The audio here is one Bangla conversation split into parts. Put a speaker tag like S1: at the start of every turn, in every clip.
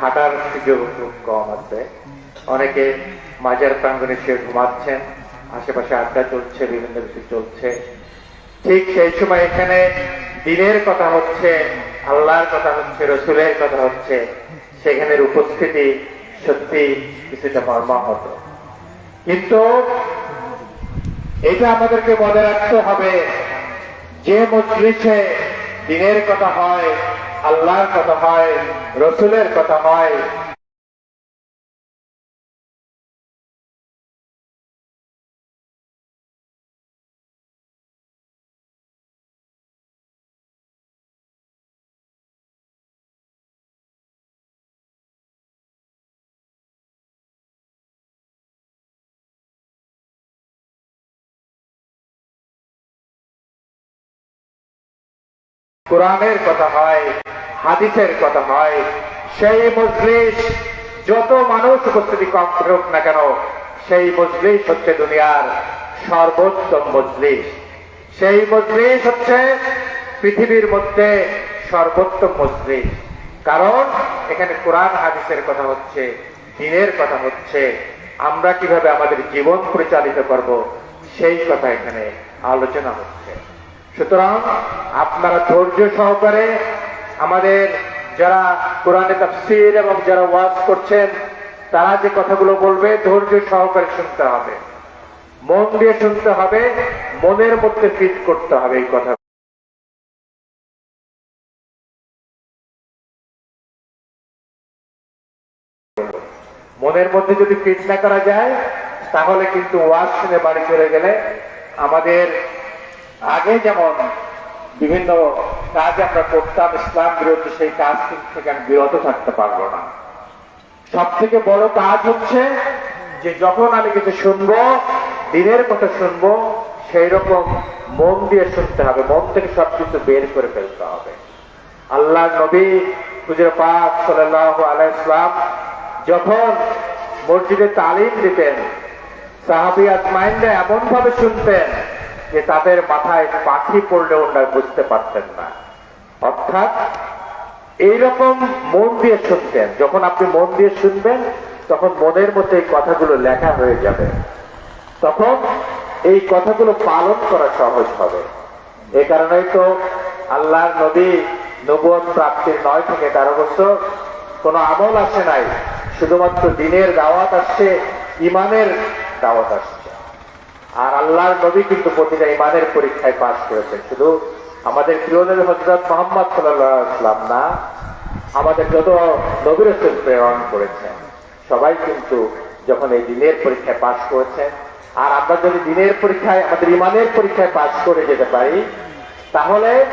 S1: হাঁটার সুযোগ খুব কম আছে। অনেকে মাজার সে ঘুমাচ্ছেন, আশেপাশে আড্ডা চলছে, বিভিন্ন কিছু চলছে। ঠিক সেই সময় এখানে দিনের কথা হচ্ছে, আল্লাহর কথা হচ্ছে, রসুলের কথা হচ্ছে, সেখানের উপস্থিতি সত্যি কিছুটা মর্মাহত। কিন্তু এটা আমাদেরকে মনে রাখতে হবে, যে মজলিসে দিনের কথা হয় আল্লাহর কথা হয় রসুলের কথা হয়। কোরআনের কথা হয় হাদিসের কথা হয়, সেই মজলিস যত মানুষ উপস্থিতি কম থাকুক না কেন, সেই মজলিস হচ্ছে দুনিয়ার সর্বোত্তম মজলিস। সেই মজলিস হচ্ছে পৃথিবীর মধ্যে সর্বোত্তম মজলিস। কারণ এখানে কোরআন হাদিসের কথা হচ্ছে, দিনের কথা হচ্ছে, আমরা কীভাবে আমাদের জীবন পরিচালিত করব, সেই কথা এখানে আলোচনা হচ্ছে। সুতরাং আপনারা ধৈর্য সহকারে আমাদের যারা কোরআনে তাফসির এবং যারা ওয়াজ করছেন, তারা যে কথাগুলো বলবে, ধৈর্য সহকারে শুনতে হবে। মন দিয়ে শুনতে হবে, মনের মধ্যে ফিট করতে হবে এই কথা। মনের মধ্যে যদি ফিট না করা যায়, তাহলে কিন্তু ওয়াজ শুনে বাড়ি চলে গেলে আমাদের আগে যেমন বিভিন্ন কাজ আমরা করতাম, ইসলাম বিরোধী সেই কাজ থেকে আমি বিরত থাকতে পারব না। সব থেকে বড় কাজ হচ্ছে যে যখন আমি কিছু শুনব, দিনের কথা শুনব সেই রকম মন দিয়ে শুনতে হবে, মন থেকে সবকিছু বের করে ফেলতে হবে। আল্লাহ নবী, হুজুর পাক সাল্লাহ আলাইসলাম যখন মসজিদে তালিম দিতেন, সাহাবি এমন ভাবে শুনতেন যে তাদের মাথায় পাখি পড়লে ওনারা বুঝতে পারতেন না। অর্থাৎ এইরকম মন দিয়ে শুনতেন। যখন আপনি মন দিয়ে শুনবেন, তখন মনের মধ্যে এই কথাগুলো লেখা হয়ে যাবে। তখন এই কথাগুলো পালন করা সহজ হবে। এ কারণেই তো আল্লাহর নবী নবুয় প্রাপ্তির নয় থেকে তেরো বছর কোনো আমল আসে নাই। শুধুমাত্র দিনের দাওয়াত আসছে ইমানের দাওয়াত আসছে আর আল্লাহর নবী কিন্তু প্রতিটা ইমানের পরীক্ষায় পাশ করেছেন শুধু আমাদের প্রিয় নবী হজরত মোহাম্মদ সাল্লাম না, আমাদের যত নবীর প্রেরণ করেছেন, সবাই কিন্তু যখন এই দিনের পরীক্ষায় পাশ করেছেন আর আমরা যদি দিনের পরীক্ষায়, আমাদের ইমানের পরীক্ষায় পাশ করে যেতে পারি, তাহলে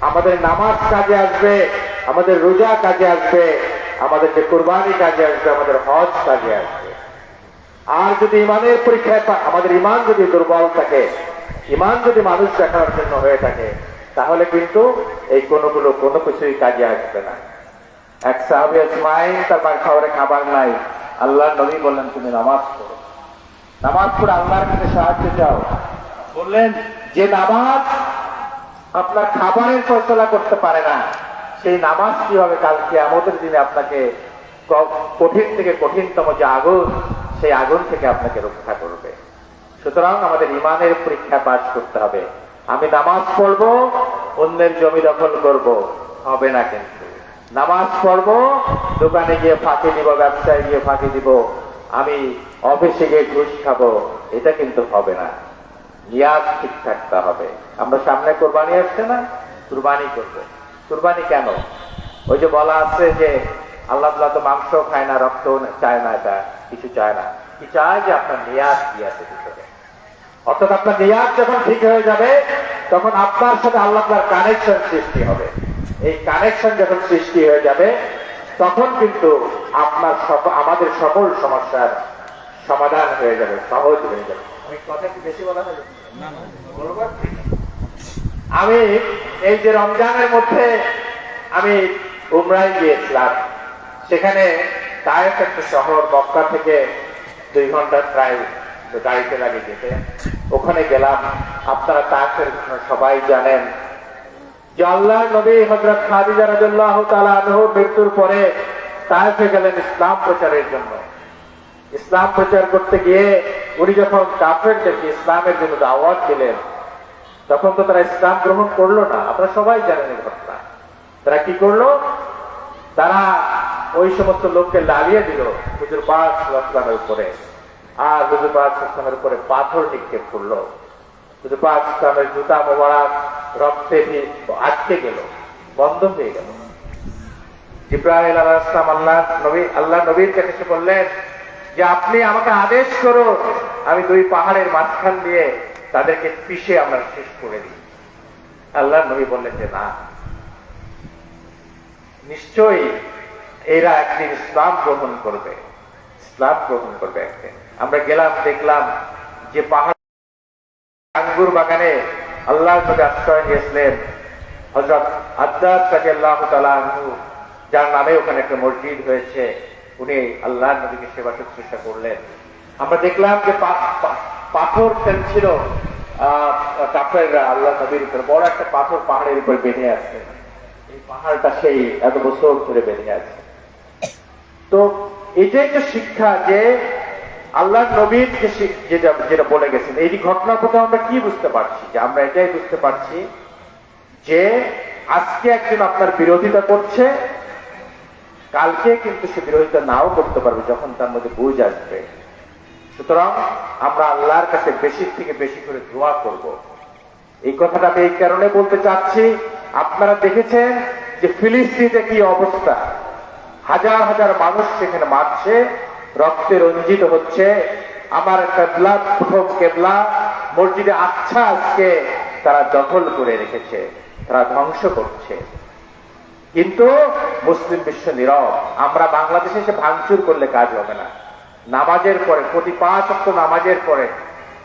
S1: আমাদের নামাজ কাজে আসবে, আমাদের রোজা কাজে আসবে, আমাদের যে কোরবানি কাজে আসবে, আমাদের হজ কাজে আসবে। আর যদি ইমানের পরীক্ষায় আমাদের ইমান যদি দুর্বল থাকে, ইমান যদি মানুষ দেখানোর জন্য হয়ে থাকে, তাহলে কিন্তু এই কোনগুলো কোনো কিছুই কাজে আসবে না। এক সাহাবি খাবার নাই। আল্লাহ নবী বললেন, তুমি নামাজ পড়ো। নামাজ পড়ে আল্লাহর কাছে সাহায্য চাও। বললেন, যে নামাজ আপনার খাবারের ফসলা করতে পারে না, সেই নামাজ কি হবে? কালকে আমাদের দিনে আপনাকে কঠিন থেকে কঠিনতম যে আগুন সেই আগুন থেকে আপনাকে রক্ষা করবে। সুতরাং আমাদের ইমানের পরীক্ষা পাশ করতে হবে। আমি নামাজ পড়ব, অন্যের জমি দখল করব। হবে না কিন্তু। নামাজ পড়ব, দোকানে গিয়ে ফাঁকি দিব, ব্যবসায় গিয়ে ফাঁকি দিব। আমি অফিসে গিয়ে ঘুষ খাব। এটা কিন্তু হবে না। নিয়াজ ঠিক থাকতে হবে। আমরা সামনে কোরবানি আসছে না? কুরবানি করব। কুরবানি কেন? ওই যে বলা আছে যে আল্লাহ তাআলা তো মাংস খায় না রক্ত চায় না এটা কিছু চায় না। কি চায় যে আপনার নিয়াজ কি আছে ভিতরে? অর্থাৎ আপনার নিয়াজ যখন ঠিক হয়ে যাবে তখন আপনার সাথে আল্লাহ তাআলার কানেকশন সৃষ্টি হবে। এই কানেকশন যখন সৃষ্টি হয়ে যাবে তখন কিন্তু আপনার আমাদের সকল সমস্যার সমাধান হয়ে যাবে সহজ হয়ে যাবে। আমি কথা কি বেশি বলা হলো? আমি এই যে রমজানের মধ্যে আমি উমরাই গিয়েছিলাম। সেখানে তায়েফ একটা শহর, মক্কা থেকে দুই ঘণ্টা প্রায় গাড়িতে লাগে যেতে ওখানে গেলাম। আপনারা তায়েফের ঘটনা সবাই জানেন। যে আল্লাহ নবী হজরত খাদিজা রাদিয়াল্লাহ তাআলা আনহুর মৃত্যুর পরে তায়েফে গেলেন ইসলাম প্রচারের জন্য। ইসলাম প্রচার করতে গিয়ে উনি যখন কাফেরদেরকে ইসলামের জন্য দাওয়াত দিলেন, তখন তো তারা ইসলাম গ্রহণ করল না। আপনারা সবাই জানেন এই ঘটনা। তারা কি করল? তারা ওই সমস্ত লোককে লালিয়ে দিল হুজুর পাক ইসলামের উপরে। আর হুজুর পাক ইসলামের উপরে পাথর নিক্ষেপ করল। হুজুর পাক ইসলামের জুতা মোবারক, রক্তে আটকে গেল, বন্ধ হয়ে গেল। জিব্রাহিল আলাহ ইসলাম আল্লাহ নবী, আল্লাহ নবীর কাছে এসে বললেন, যে আপনি আমাকে আদেশ করুন আমি দুই পাহাড়ের মাঝখান দিয়ে তাদেরকে পিষে আমরা শেষ করে দিই। আল্লাহ নবী বললেন যে না। নিশ্চয়ই এরা একদিন ইসলাম গ্রহণ করবে। ইসলাম গ্রহণ করবে একদিন। আমরা গেলাম, দেখলাম যে পাহাড় আঙ্গুর বাগানে আল্লাহ আশ্রয় নিয়েছিলেন। হজরত আদাস কাজে আল্লাহ তালু যার নামে ওখানে একটা মসজিদ হয়েছে, উনি আল্লাহ নবীকে সেবা শুশ্রূষা করলেন। আমরা দেখলাম যে পাথর ফেলছিল। আল্লাহ নবীর উপর বড় একটা পাথর পাহাড়ের উপর বেঁধে আছে। এই পাহাড়টা সেই এত বছর ধরে বেঁধে আছে। তো এটাই তো শিক্ষা যে আল্লাহ নবীর যে যেটা যেটা বলে গেছেন, এই ঘটনার কথা আমরা কি বুঝতে পারছি? যে আমরা এটাই বুঝতে পারছি যে আজকে একজন আপনার বিরোধিতা করছে, কালকে কিন্তু সে বিরোধিতা নাও করতে পারবে যখন তার মধ্যে বুঝ আসবে। সুতরাং আমরা আল্লাহর কাছে বেশি থেকে বেশি করে দোয়া করব। এই কথাটা আমি এই কারণে বলতে চাচ্ছি, আপনারা দেখেছেন যে ফিলিস্তিনে কি অবস্থা? হাজার হাজার মানুষ সেখানে মারছে, রক্তে রঞ্জিত হচ্ছে। আমার কেবলা প্রথম কেবলা, মসজিদে আচ্ছা আজকে তারা দখল করে রেখেছে, তারা ধ্বংস করছে। কিন্তু মুসলিম বিশ্ব নীরব, আমরা বাংলাদেশে এসে ভাঙচুর করলে কাজ হবে না। নামাজের পরে, প্রতি পাঁচ অক্ট নামাজের পরে,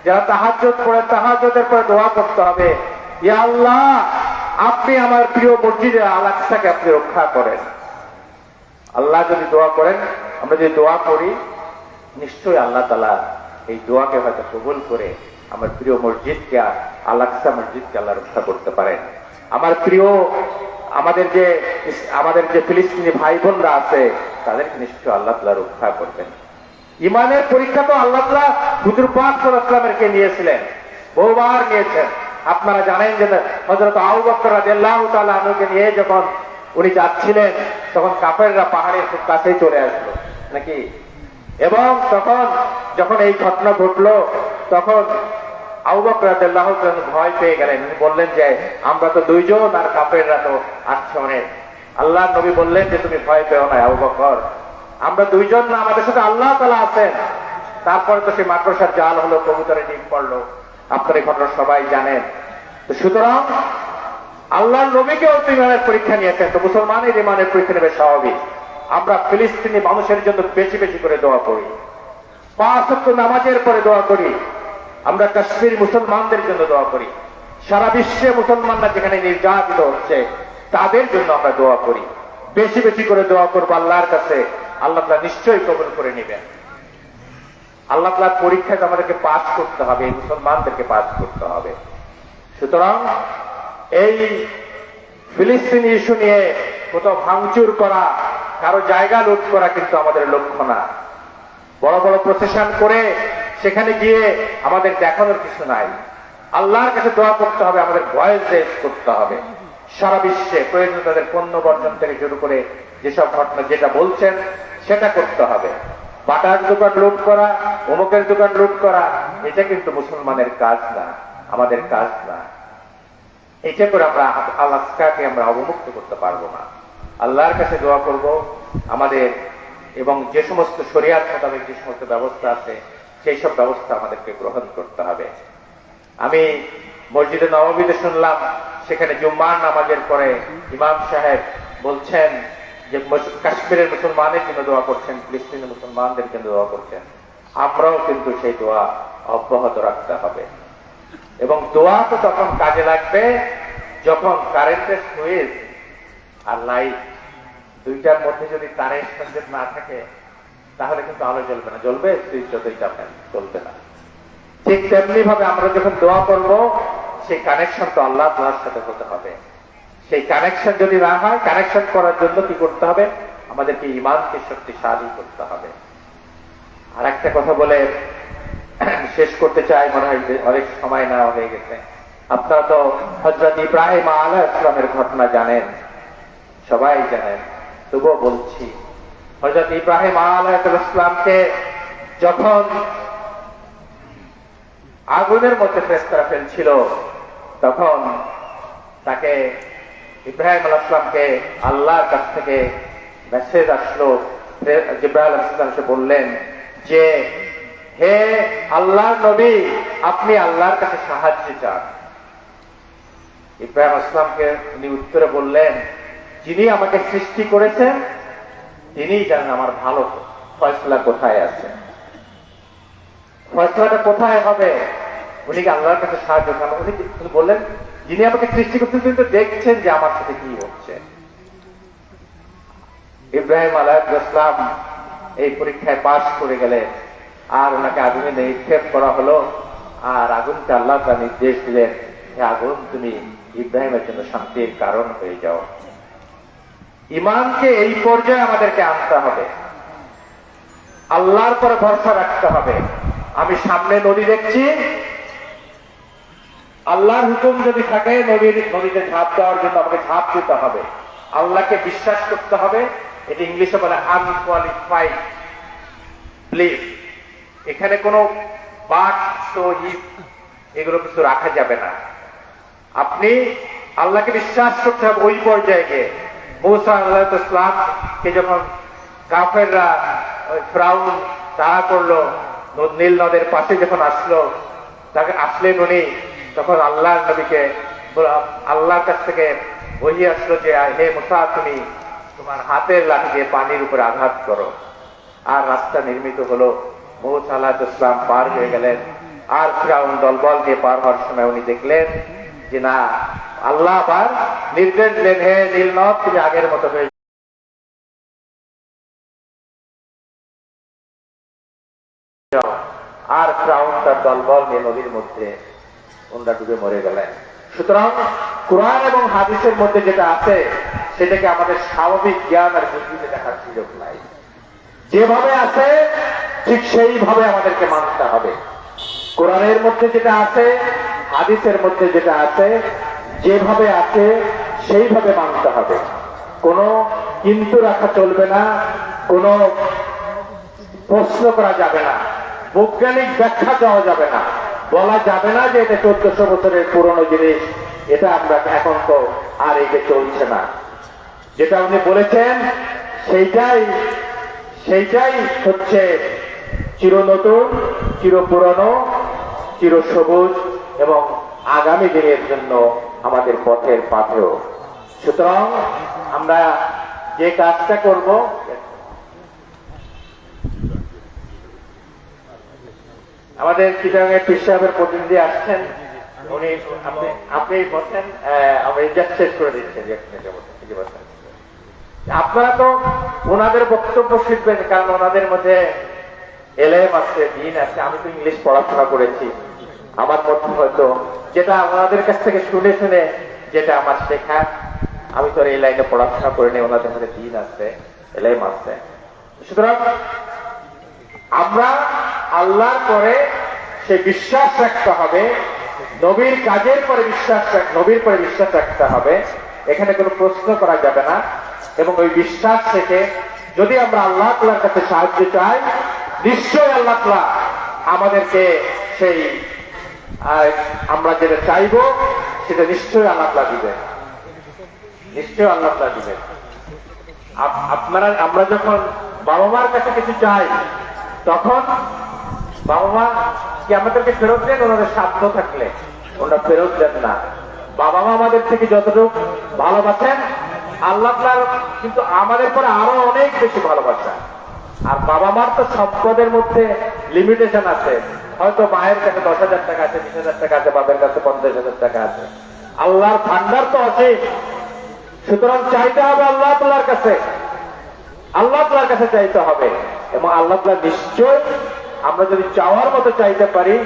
S1: যারা তাহাজ্জত পড়ে তাহাজ্জতের পরে দোয়া করতে হবে। ইয়া আল্লাহ, আপনি আমার প্রিয় মসজিদে আলাক্সাকে আপনি রক্ষা করেন। আল্লাহ যদি দোয়া করেন, আমরা যদি দোয়া করি, নিশ্চয়ই আল্লাহ তালা এই দোয়াকে হয়তো কবুল করে আমার প্রিয় মসজিদকে আলাক্সা মসজিদকে আল্লাহ রক্ষা করতে পারেন। আমার প্রিয়, আমাদের যে আমাদের যে ফিলিস্তিনি ভাই বোনরা আছে, তাদেরকে নিশ্চয় আল্লাহ তালা রক্ষা করবেন। ইমানের পরীক্ষা তো আল্লাহ তালা হুজুর পাক নিয়েছিলেন, বহুবার নিয়েছেন। আপনারা জানেন যে হজরত আউ বকর রাদিয়াল্লাহু তাআলা আনহুকে নিয়ে যখন উনি যাচ্ছিলেন তখন কাফেররা পাহাড়ের খুব কাছেই চলে আসলো। নাকি? এবং তখন যখন এই ঘটনা ঘটলো, তখন ভয় পেয়ে গেলেন বললেন যে, আমরা তো দুইজন আর কাফেররা তো আসছে অনেক। আল্লাহ নবী বললেন যে, তুমি ভয় পেও না আবু বকর। আমরা দুইজন না, আমাদের সাথে আল্লাহ তালা আছেন। তারপরে তো সেই মাকড়সার জাল হলো কবুতরে ডিম পড়ল। আপনার এই ঘটনা সবাই জানেন। সুতরাং আল্লাহ নবীকেও তো ইমানের পরীক্ষা নিয়েছেন, তো মুসলমানের ইমানের পরীক্ষা নেবে স্বাভাবিক। আমরা ফিলিস্তিনি মানুষের জন্য বেশি বেশি করে দোয়া করি। পাঁচ নামাজের পরে দোয়া করি। আমরা কাশ্মীর মুসলমানদের জন্য দোয়া করি। সারা বিশ্বে মুসলমানরা যেখানে নির্যাতিত হচ্ছে, তাদের জন্য আমরা দোয়া করি। বেশি বেশি করে দোয়া করব আল্লাহর কাছে। আল্লাহ তালা নিশ্চয়ই কবুল করে নেবেন। আল্লাহ তালার পরীক্ষায় আমাদেরকে পাস করতে হবে, মুসলমানদেরকে পাস করতে হবে। সুতরাং এই ফিলিস্তিনি ইস্যু নিয়ে কোথাও ভাঙচুর করা, কারও জায়গা লুট করা কিন্তু আমাদের লক্ষ্য না। বড় বড় প্রসেশন করে সেখানে গিয়ে আমাদের দেখানোর কিছু নাই। আল্লাহর কাছে দোয়া করতে হবে, আমাদের ভয়েস রেজ করতে হবে। সারা বিশ্বে প্রয়োজন তাদের পণ্য বর্জন থেকে শুরু করে যেসব ঘটনা যেটা বলছেন, সেটা করতে হবে। বাটার দোকান লুট করা, অমুকের দোকান লুট করা, এটা কিন্তু মুসলমানের কাজ না, আমাদের কাজ না। এটা করে আমরা আলাস্কাকে আমরা অবমুক্ত করতে পারব না। আল্লাহর কাছে দোয়া করব, আমাদের এবং যে সমস্ত শরিয়াত মোতাবেক যে সমস্ত ব্যবস্থা আছে, সেই সব ব্যবস্থা আমাদেরকে গ্রহণ করতে হবে। আমি মসজিদে নবমীতে শুনলাম, সেখানে জুম্মার নামাজের পরে ইমাম সাহেব বলছেন যে কাশ্মীরের মুসলমানের জন্য দোয়া করছেন, ফিলিস্তিনের মুসলমানদের জন্য দোয়া করছেন। আমরাও কিন্তু সেই দোয়া অব্যাহত রাখতে হবে। এবং দোয়া তো তখন কাজে লাগবে যখন কারেন্টের সুইচ আর লাইট দুইটার মধ্যে যদি তারের সংযোগ না থাকে, তাহলে কিন্তু আলো জ্বলবে না। জ্বলবে, সুইচ যতই চাপেন চলবে না। ঠিক তেমনি ভাবে আমরা যখন দোয়া করব, সেই কানেকশন তো আল্লাহ তালার সাথে হতে হবে। সেই কানেকশন যদি না হয় কানেকশন করার জন্য কি করতে হবে? আমাদেরকে ইমানকে শক্তিশালী করতে হবে। আর একটা কথা বলে শেষ করতে চাই মনে হয় যে অনেক সময় নেওয়া হয়ে গেছে। আপনারা তো হজরত ইব্রাহিম আলাহ ইসলামের ঘটনা জানেন, সবাই জানেন। তবুও বলছি হজরত ইব্রাহিম আলাহ ইসলামকে যখন আগুনের মধ্যে ফেরেশতারা ফেলছিল, তখন তাকে ইব্রাহিম আলাইসলামকে আল্লাহর কাছ থেকে মেসেজ আসলো। ফে- জিব্রাহিম আলাইসলাম বললেন যে হে আল্লাহর নবী, আপনি আল্লাহর কাছে সাহায্য চান। ইব্রাহিম আসলামকে উনি উত্তরে বললেন, যিনি আমাকে সৃষ্টি করেছেন, তিনিই জানেন আমার ভালো ফয়সলা কোথায় আছে। ফয়সলাটা কোথায় হবে? উনি আল্লাহর কাছে সাহায্য চান? উনি বললেন, যিনি আমাকে সৃষ্টি করছেন তিনি তো দেখছেন যে আমার সাথে কি হচ্ছে। ইব্রাহিম আলাহাম এই পরীক্ষায় পাশ করে গেলেন। আর ওনাকে আগুনে নিক্ষেপ করা হলো। আর আগুনকে আল্লাহ তার নির্দেশ দিলেন আগুন, তুমি ইব্রাহিমের জন্য শান্তির কারণ হয়ে যাও। ইমানকে এই পর্যায়ে আমাদেরকে আনতে হবে। আল্লাহর পরে ভরসা রাখতে হবে। আমি সামনে নদী দেখছি। আল্লাহর হুকুম যদি থাকে নদীর নদীতে ঝাঁপ দেওয়ার জন্য আমাকে ঝাঁপ দিতে হবে। আল্লাহকে বিশ্বাস করতে হবে। এটা ইংলিশে বলে আনকোয়ালিফাইড প্লিজ এখানে কোনো এগুলো কিছু রাখা যাবে না। আপনি আল্লাহকে বিশ্বাস করতে হবে ওই পর্যায়ে। গিয়ে আল্লাহ যখন কাফেররা ফ্রাউন তাড়া করল নীল নদের পাশে যখন আসলো, তাকে আসলেন উনি, তখন আল্লাহ নবীকে বল- আল্লাহর কাছ থেকে বহি আসলো যে, হে মুসা, তুমি তোমার হাতের লাঠি দিয়ে পানির উপরে আঘাত করো। আর রাস্তা নির্মিত হলো পার হয়ে গেলেন। আর ফ্রাউন দলবল দিয়ে পার হওয়ার সময় উনি দেখলেন যে, না, আল্লাহ আবার নির্দেশ দিলেন, হে আগের মতো হয়ে আর ফ্রাউন তার দলবল নিয়ে নদীর মধ্যে ডুবে মরে গেলেন। সুতরাং কোরআন এবং হাদিসের মধ্যে যেটা আছে, সেটাকে আমাদের স্বাভাবিক জ্ঞান আর বুদ্ধিতে দেখার সুযোগ নাই। যেভাবে আছে ঠিক সেইভাবে আমাদেরকে মানতে হবে। কোরআনের মধ্যে যেটা আছে, হাদিসের মধ্যে যেটা আছে, যেভাবে আছে, সেইভাবে মানতে হবে। কোনো কিন্তু রাখা চলবে না, কোনো প্রশ্ন করা যাবে না, বৈজ্ঞানিক ব্যাখ্যা দেওয়া যাবে না। বলা যাবে না যে এটা চোদ্দশো বছরের পুরনো জিনিস, এটা আমরা এখন তো আর এটা চলছে না। যেটা উনি বলেছেন, সেইটাই সেইটাই হচ্ছে চির নতুন চির পুরনো চির সবুজ এবং আগামী দিনের জন্য আমাদের পথের পাথেও সুতরাং আমরা যে কাজটা করব আমাদের চিটাগাঙ্গের পীর প্রতিনিধি আসছেন উনি আপনি আপনি বলছেন আহ, আমি জাস্ট শেষ করে দিচ্ছি যে আপনি যে বলছেন, ঠিকই বলছেন। আপনারা তো ওনাদের বক্তব্য শিখবেন কারণ ওনাদের মধ্যে এলএম আছে, দিন আছে, আমি তো ইংলিশ পড়াশোনা করেছি। আমার মধ্যে হয়তো যেটা ওনাদের কাছ থেকে শুনে শুনে যেটা আমার শেখা, আমি তো এই লাইনে পড়াশোনা করিনি ওনাদের মধ্যে দিন আছে এলএম আছে। সুতরাং আমরা আল্লাহর পরে সে বিশ্বাস রাখতে হবে, নবীর কাজের পরে বিশ্বাস নবীর পরে বিশ্বাস রাখতে হবে, এখানে কোনো প্রশ্ন করা যাবে না। এবং ওই বিশ্বাস থেকে যদি আমরা আল্লাহ তালার কাছে সাহায্য চাই নিশ্চয় আল্লাহ আমাদেরকে সেই আমরা যেটা চাইব, সেটা নিশ্চয়ই আল্লাহ দিবেন। নিশ্চয় আল্লাহ দিবেন। আপ- আপনারা, আমরা যখন বাবা মার কাছে কিছু চাই, তখন বাবা মা কি আমাদেরকে ফেরত দেন? ওনাদের সাধ্য থাকলে। ওনারা ফেরত দেন না। বাবা মা আমাদের থেকে যতটুকু ভালোবাসেন, আল্লাহ কিন্তু আমাদের পরে আরও অনেক বেশি ভালোবাসা। আর বাবা মার তো সম্পদের মধ্যে লিমিটেশন আছে। হয়তো মায়ের কাছে দশ হাজার টাকা আছে, বিশ হাজার টাকা আছে বাবার কাছে পঞ্চাশ হাজার টাকা আছে। আল্লাহর ভান্ডার তো আছে। সুতরাং চাইতে হবে আল্লাহ তালার কাছে। আল্লাহ তালার কাছে চাইতে হবে। এবং আল্লাহ তালা নিশ্চয় আমরা যদি চাওয়ার মতো চাইতে পারি,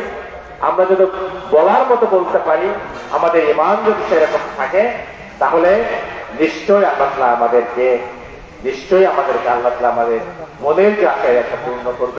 S1: আমরা যদি বলার মতো বলতে পারি, আমাদের ইমান যদি সেরকম থাকে, তাহলে নিশ্চয় আল্লাহ আমাদেরকে নিশ্চয়ই আমাদেরকে আল্লাহ আমাদের মনের যে আশায় একটা পূর্ণ করবে।